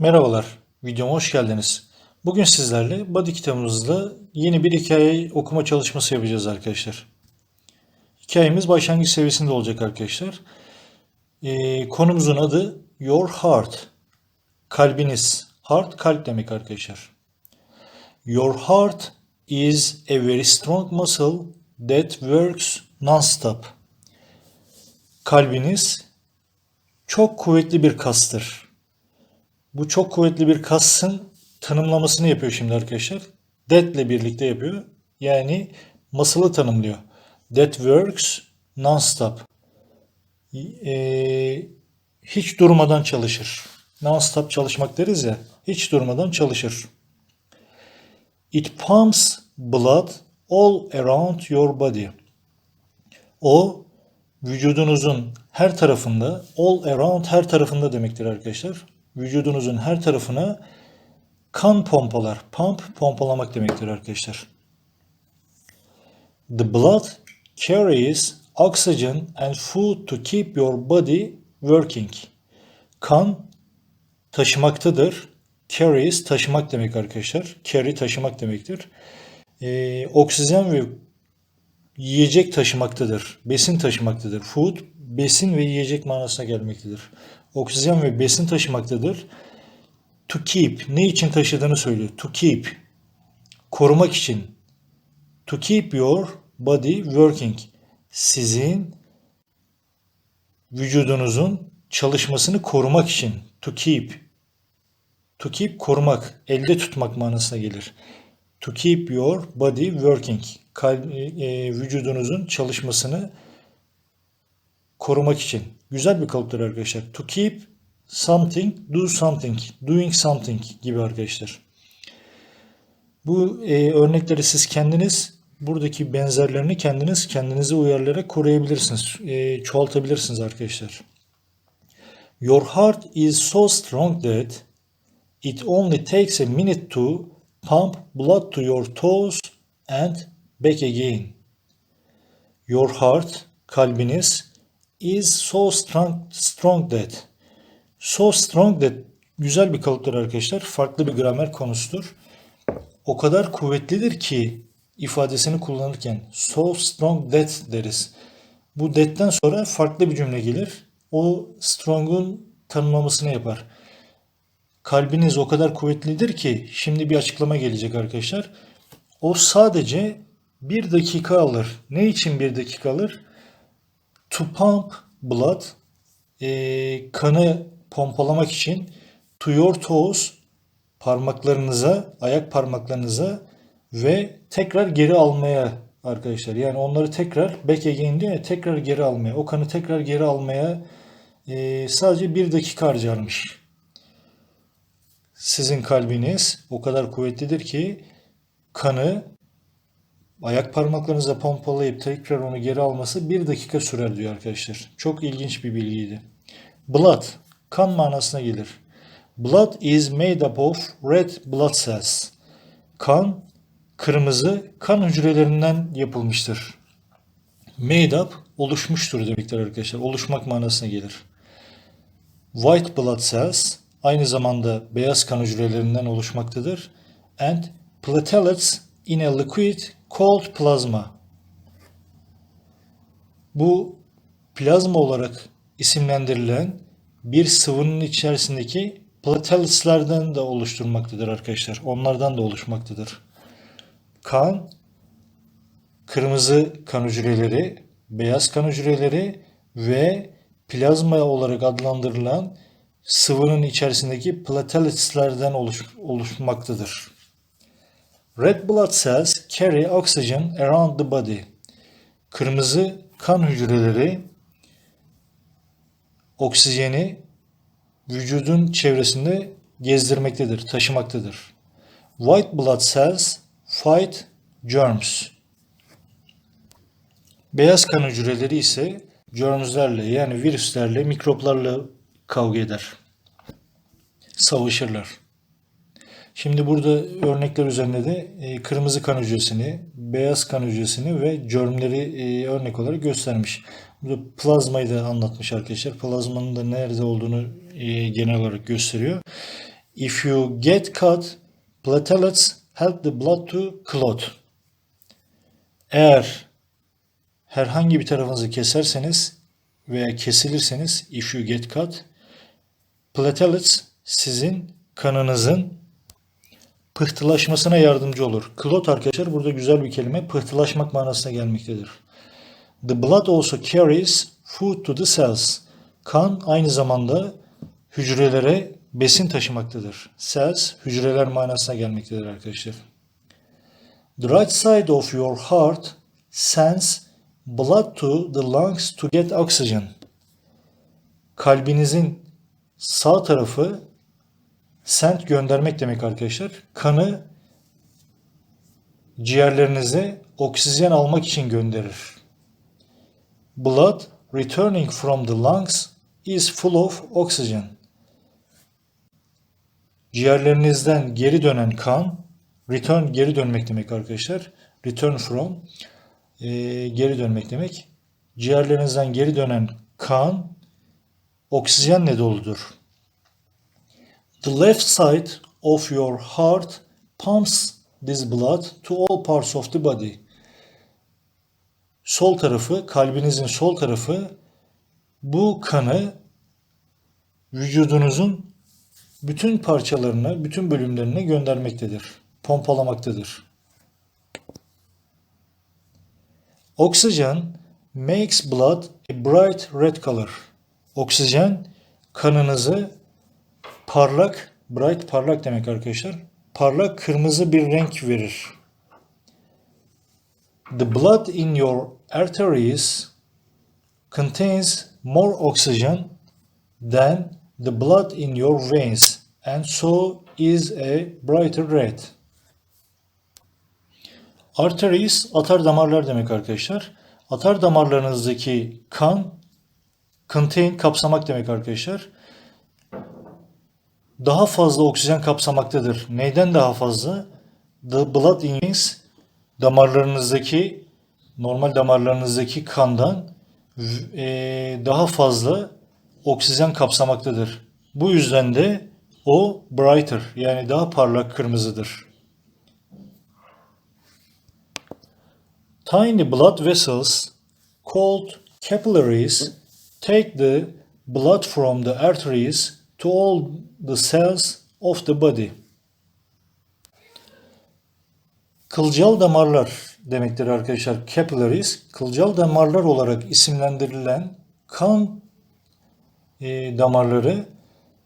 Merhabalar, videoma hoş geldiniz. Bugün sizlerle Body kitabımızda yeni bir hikaye okuma çalışması yapacağız arkadaşlar. Hikayemiz başlangıç seviyesinde olacak arkadaşlar. Ee, konumuzun adı Your Heart. Kalbiniz. Heart kalp demek arkadaşlar. Your heart is a very strong muscle that works non-stop. Kalbiniz çok kuvvetli bir kastır. Bu çok kuvvetli bir kasın tanımlamasını yapıyor şimdi arkadaşlar. That ile birlikte yapıyor. Yani muscle'ı tanımlıyor. That works non-stop. Ee, hiç durmadan çalışır. Non-stop çalışmak deriz ya. Hiç durmadan çalışır. It pumps blood all around your body. O vücudunuzun her tarafında, all around her tarafında demektir arkadaşlar. Vücudunuzun her tarafına kan pompalar. Pump pompalamak demektir arkadaşlar. The blood carries oxygen and food to keep your body working. Kan taşımaktadır. Carries taşımak demek arkadaşlar. Carry taşımak demektir. Ee, oksijen ve yiyecek taşımaktadır. Besin taşımaktadır. Food besin ve yiyecek manasına gelmektedir. Oksijen ve besin taşımaktadır. To keep ne için taşıdığını söylüyor. To keep korumak için. To keep your body working sizin vücudunuzun çalışmasını korumak için. To keep To keep korumak, elde tutmak manasına gelir. To keep your body working. Kalb, e, vücudunuzun çalışmasını korumak için. Güzel bir kalıptır arkadaşlar. To keep something, do something, doing something gibi arkadaşlar. Bu e, örnekleri siz kendiniz buradaki benzerlerini kendiniz kendinize uyarlayarak koruyabilirsiniz. E, çoğaltabilirsiniz arkadaşlar. Your heart is so strong that it only takes a minute to pump blood to your toes and back again. Your heart, kalbiniz is so strong, strong that. So strong that güzel bir kalıptır arkadaşlar. Farklı bir gramer konusudur. O kadar kuvvetlidir ki ifadesini kullanırken so strong that deriz. Bu that'ten sonra farklı bir cümle gelir. O strong'un tanımlamasını yapar. Kalbiniz o kadar kuvvetlidir ki şimdi bir açıklama gelecek arkadaşlar. O sadece bir dakika alır. Ne için bir dakika alır? To pump blood e, kanı pompalamak için to your toes parmaklarınıza, ayak parmaklarınıza ve tekrar geri almaya arkadaşlar. Yani onları tekrar back again diyor ya tekrar geri almaya. O kanı tekrar geri almaya e, sadece bir dakika harcarmış. Sizin kalbiniz o kadar kuvvetlidir ki kanı ayak parmaklarınıza pompalayıp tekrar onu geri alması bir dakika sürer diyor arkadaşlar. Çok ilginç bir bilgiydi. Blood, kan manasına gelir. Blood is made up of red blood cells. Kan, kırmızı kan hücrelerinden yapılmıştır. Made up, oluşmuştur demektir arkadaşlar. Oluşmak manasına gelir. White blood cells, aynı zamanda beyaz kan hücrelerinden oluşmaktadır. And platelets in a liquid called plasma. Bu plazma olarak isimlendirilen bir sıvının içerisindeki plateletslerden de oluşturmaktadır arkadaşlar. Onlardan da oluşmaktadır. Kan, kırmızı kan hücreleri, beyaz kan hücreleri ve plazma olarak adlandırılan sıvının içerisindeki plateletslerden oluş, oluşmaktadır. Red blood cells carry oxygen around the body. Kırmızı kan hücreleri oksijeni vücudun çevresinde gezdirmektedir, taşımaktadır. White blood cells fight germs. Beyaz kan hücreleri ise germslerle yani virüslerle, mikroplarla kavga eder. Savaşırlar. Şimdi burada örnekler üzerinde de e, kırmızı kan hücresini, beyaz kan hücresini ve germleri e, örnek olarak göstermiş. Burada plazmayı da anlatmış arkadaşlar. Plazmanın da nerede olduğunu e, genel olarak gösteriyor. If you get cut, platelets help the blood to clot. Eğer herhangi bir tarafınızı keserseniz veya kesilirseniz if you get cut, platelets sizin kanınızın pıhtılaşmasına yardımcı olur. Clot arkadaşlar burada güzel bir kelime pıhtılaşmak manasına gelmektedir. The blood also carries food to the cells. Kan aynı zamanda hücrelere besin taşımaktadır. Cells hücreler manasına gelmektedir arkadaşlar. The right side of your heart sends blood to the lungs to get oxygen. Kalbinizin sağ tarafı sent göndermek demek arkadaşlar. Kanı ciğerlerinize oksijen almak için gönderir. Blood returning from the lungs is full of oxygen. Ciğerlerinizden geri dönen kan, return geri dönmek demek arkadaşlar. Return from e, geri dönmek demek. Ciğerlerinizden geri dönen kan oksijenle doludur. The left side of your heart pumps this blood to all parts of the body. Sol tarafı, kalbinizin sol tarafı bu kanı vücudunuzun bütün parçalarına, bütün bölümlerine göndermektedir. Pompalamaktadır. Oxygen makes blood a bright red color. Oksijen kanınızı parlak, bright parlak demek arkadaşlar. Parlak kırmızı bir renk verir. The blood in your arteries contains more oxygen than the blood in your veins and so is a brighter red. Arteries atar damarlar demek arkadaşlar. Atar damarlarınızdaki kan contain kapsamak demek arkadaşlar. Daha fazla oksijen kapsamaktadır. Neyden daha fazla? The blood in veins damarlarınızdaki normal damarlarınızdaki kandan e, daha fazla oksijen kapsamaktadır. Bu yüzden de o brighter yani daha parlak kırmızıdır. Tiny blood vessels called capillaries take the blood from the arteries to all the cells of the body. Kılcal damarlar demektir arkadaşlar. Capillaries, kılcal damarlar olarak isimlendirilen kan e, damarları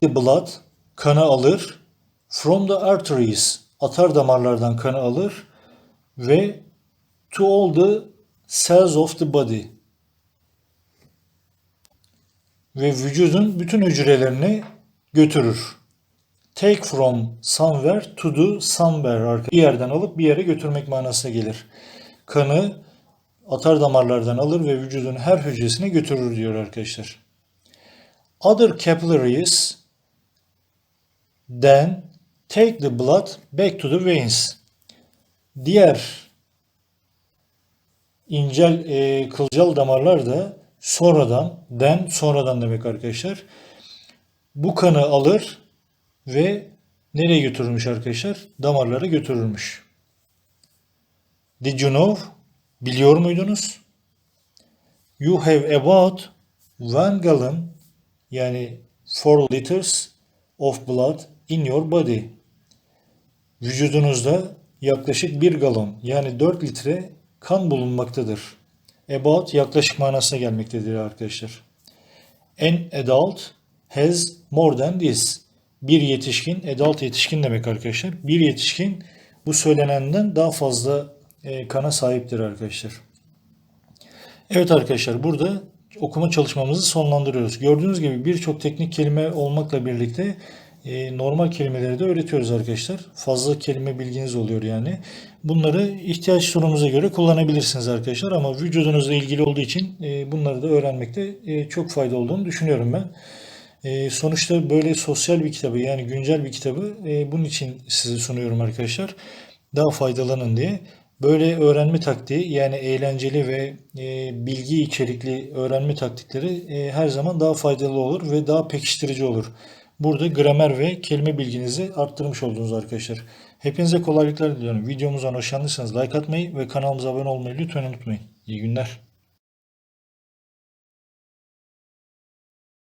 the blood kanı alır from the arteries atar damarlardan kanı alır ve to all the cells of the body ve vücudun bütün hücrelerini götürür. Take from somewhere to do somewhere. Bir yerden alıp bir yere götürmek manasına gelir. Kanı atar damarlardan alır ve vücudun her hücresine götürür diyor arkadaşlar. Other capillaries then take the blood back to the veins. Diğer incel e, kılcal damarlar da sonradan, den sonradan demek arkadaşlar. Bu kanı alır ve nereye götürülmüş arkadaşlar? Damarlara götürülmüş. Did you know? Biliyor muydunuz? You have about one gallon yani 4 liters of blood in your body. Vücudunuzda yaklaşık 1 galon yani 4 litre kan bulunmaktadır. About yaklaşık manasına gelmektedir arkadaşlar. An adult has more than this. Bir yetişkin, adult yetişkin demek arkadaşlar. Bir yetişkin bu söylenenden daha fazla e, kana sahiptir arkadaşlar. Evet arkadaşlar burada okuma çalışmamızı sonlandırıyoruz. Gördüğünüz gibi birçok teknik kelime olmakla birlikte e, normal kelimeleri de öğretiyoruz arkadaşlar. Fazla kelime bilginiz oluyor yani. Bunları ihtiyaç durumunuza göre kullanabilirsiniz arkadaşlar ama vücudunuzla ilgili olduğu için e, bunları da öğrenmekte e, çok fayda olduğunu düşünüyorum ben. E, sonuçta böyle sosyal bir kitabı yani güncel bir kitabı e, bunun için size sunuyorum arkadaşlar. Daha faydalanın diye. Böyle öğrenme taktiği yani eğlenceli ve e, bilgi içerikli öğrenme taktikleri e, her zaman daha faydalı olur ve daha pekiştirici olur. burada gramer ve kelime bilginizi arttırmış oldunuz arkadaşlar. Hepinize kolaylıklar diliyorum. Videomuzdan hoşlandıysanız like atmayı ve kanalımıza abone olmayı lütfen unutmayın. İyi günler.